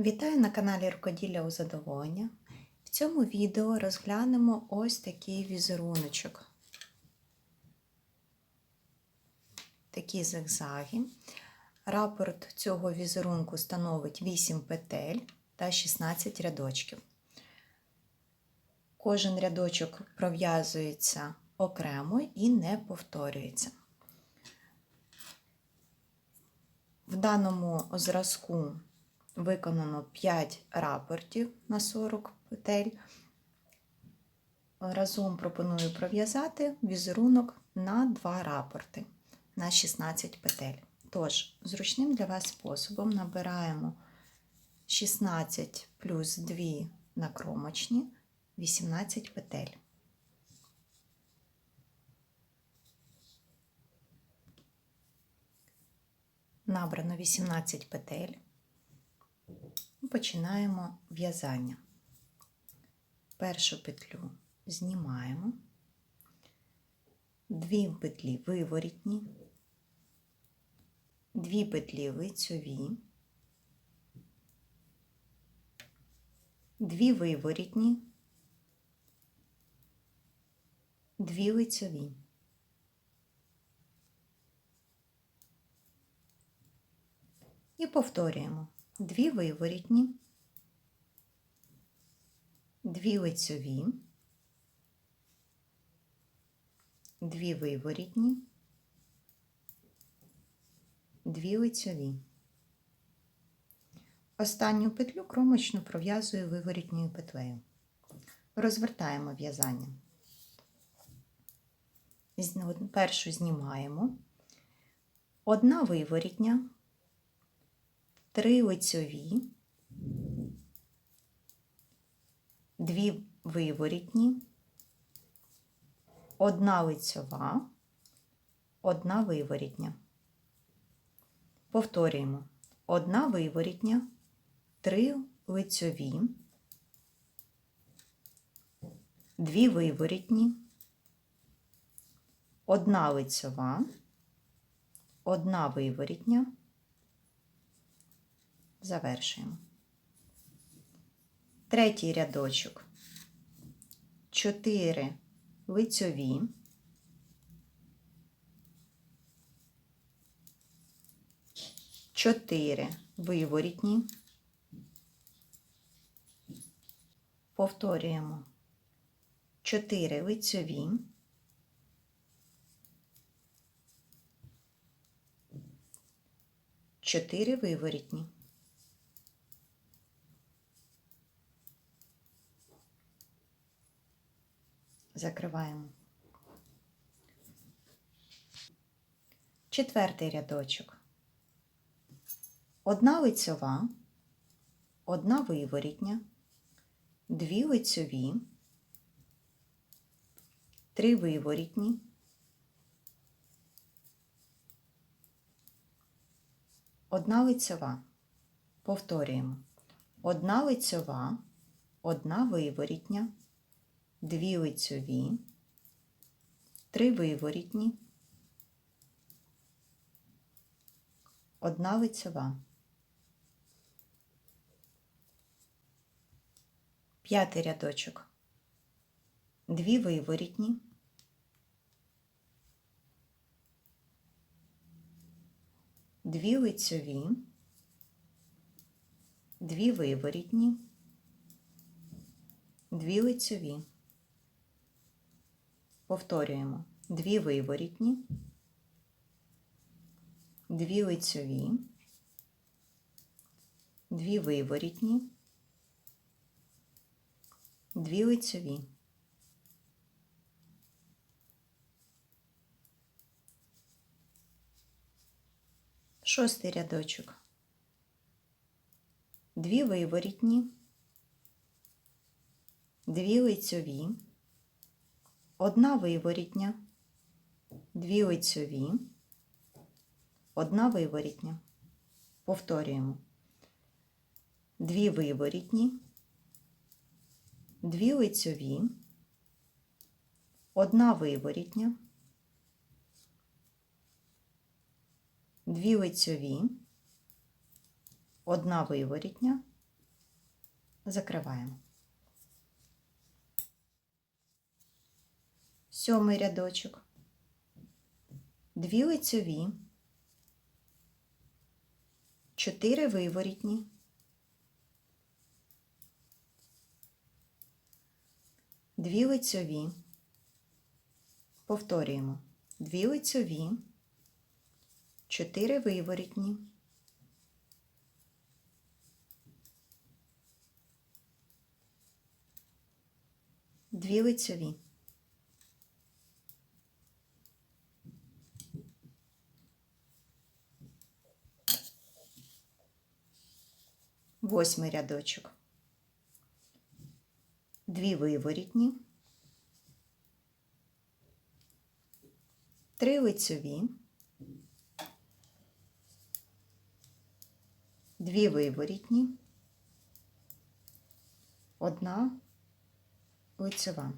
Вітаю на каналі Рукоділля у задоволення. В цьому відео розглянемо ось такий візеруночок. Такі зигзаги. Рапорт цього візерунку становить 8 петель та 16 рядочків. Кожен рядочок пров'язується окремо і не повторюється. В даному зразку виконано 5 рапортів на 40 петель. Разом пропоную пров'язати візерунок на 2 рапорти на 16 петель. Тож, зручним для вас способом набираємо 16 плюс 2 на кромочні, 18 петель. Набрано 18 петель. Починаємо в'язання. Першу петлю знімаємо, дві петлі виворітні, дві петлі лицьові, дві виворітні, дві лицьові. І повторюємо дві виворітні, дві лицьові, дві виворітні, дві лицьові. Останню петлю кромочно пров'язую виворітньою петлею. Розвертаємо в'язання. Першу знімаємо. Одна виворітня, три лицьові, дві виворітні, одна лицьова, одна виворітня. Повторюємо: одна виворітня, три лицьові, дві виворітні, одна лицьова, одна виворітня завершуємо. Третій рядочок. 4 лицьові, чотири виворітні. Повторюємо 4 лицьові, чотири виворітні. Закриваємо. Четвертий рядочок. Одна лицьова, одна виворітня, дві лицьові, три виворітні, одна лицьова. Повторюємо. Одна лицьова, одна виворітня, дві лицьові, три виворітні, одна лицьова. П'ятий рядочок. Дві виворітні, дві лицьові, дві виворітні, дві лицьові. Повторюємо. Дві виворітні, дві лицьові, дві виворітні, дві лицьові. Шостий рядочок. Дві виворітні, дві лицьові одна виворітня, дві лицьові, одна виворітня. Повторюємо. Дві виворітні, дві лицьові, одна виворітня, дві лицьові, одна виворітня, закриваємо. Сьомий рядочок. Дві лицьові, чотири виворітні, дві лицьові. Повторюємо. Дві лицьові, чотири виворітні, дві лицьові. Восьмий рядочок. Дві виворітні, три лицьові, дві виворітні, одна лицьова.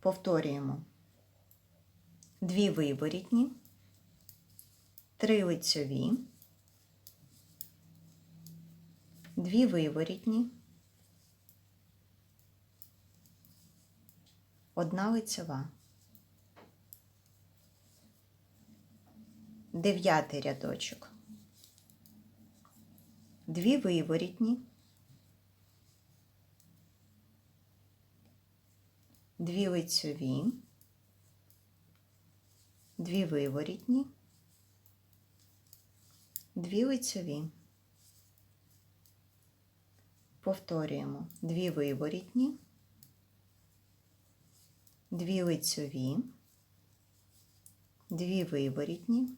Повторюємо. Дві виворітні, три лицьові, дві виворітні, одна лицьова. Дев'ятий рядочок. Дві виворітні, дві лицьові, дві виворітні, дві лицьові. Повторюємо дві виворітні, дві лицьові, дві виворітні,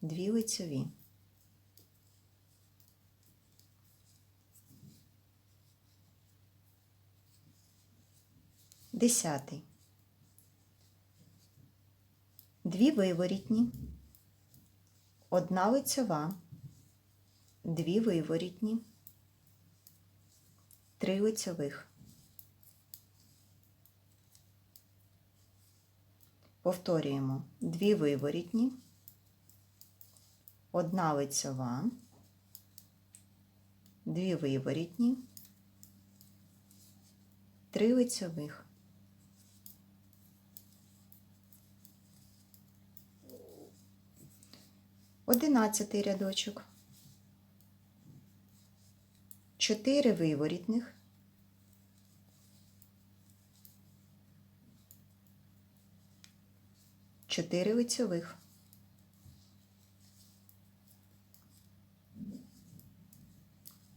дві лицьові. Десятий. Дві виворітні, одна лицьова, дві виворітні, три лицьових. Повторюємо дві виворітні, одна лицьова, дві виворітні, три лицьових. Одинадцятий рядочок. Чотири виворітних. Чотири лицьових.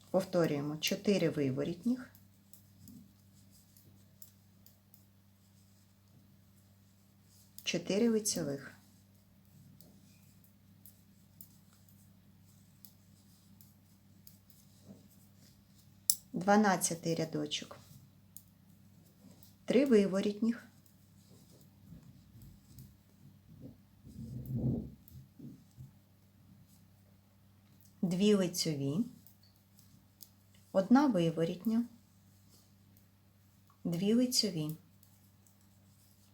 Повторюємо чотири виворітніх. Чотири лицьових. Дванадцятий рядочок. Три виворітніх. Дві лицьові. Одна виворітня. Дві лицьові.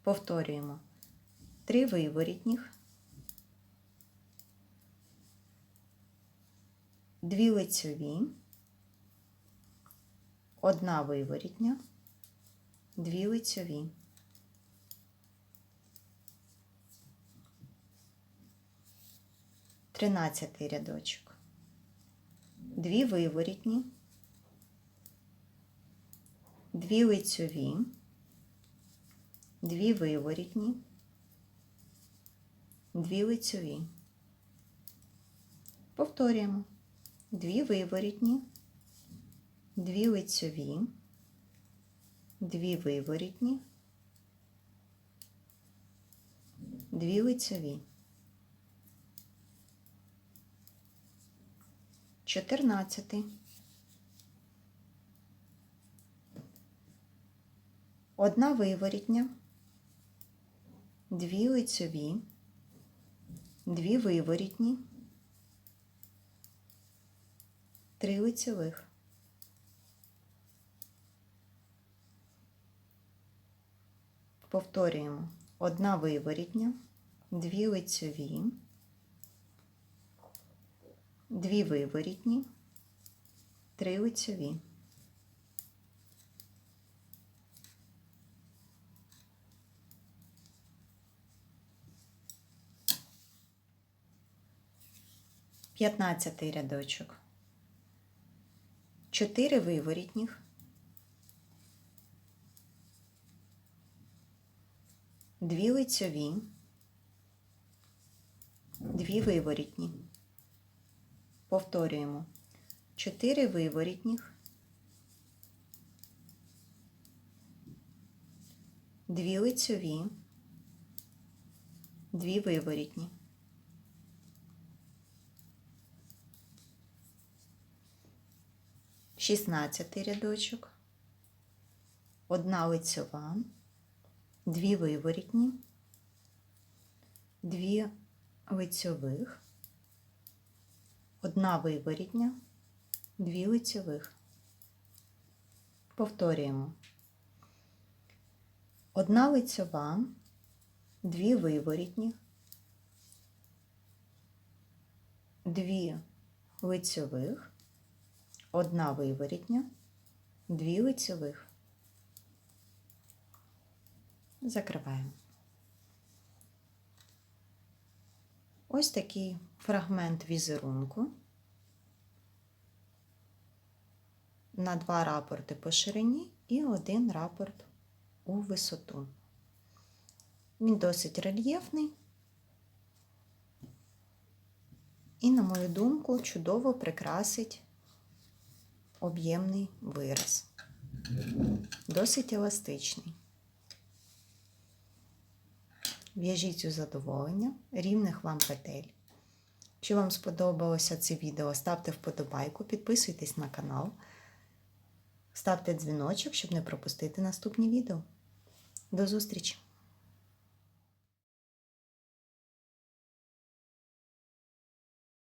Повторюємо. Три виворітніх. Дві лицьові. Одна виворітня, дві лицьові. Тринадцятий рядочок. Дві виворітні, дві лицьові, дві виворітні, дві лицьові. Повторюємо. Дві виворітні, дві лицьові, дві виворітні, дві лицьові. Чотирнадцятий. Одна виворітня, дві лицьові, дві виворітні, три лицьових. Повторюємо. Одна виворітня, дві лицьові, дві виворітні, 3 лицьові. П'ятнадцятий рядочок. Чотири виворітніх. Дві лицьові. Дві виворітні. Повторюємо. Чотири виворітніх. Дві лицьові. Дві виворітні. Шістнадцятий рядочок. Одна лицьова. Дві виворітні. Дві лицьових. Одна виворітня, дві лицьових. Повторюємо. Одна лицьова, дві виворітні, дві лицьових, одна виворітня, дві лицьових. Закриваємо. Ось такий фрагмент візерунку на два рапорти по ширині і один рапорт у висоту. Він досить рельєфний і, на мою думку, чудово прикрасить об'ємний вираз. Досить еластичний. В'яжіть у задоволення, рівних вам петель. Якщо вам сподобалося це відео, ставте вподобайку, підписуйтесь на канал, ставте дзвіночок, щоб не пропустити наступні відео. До зустрічі!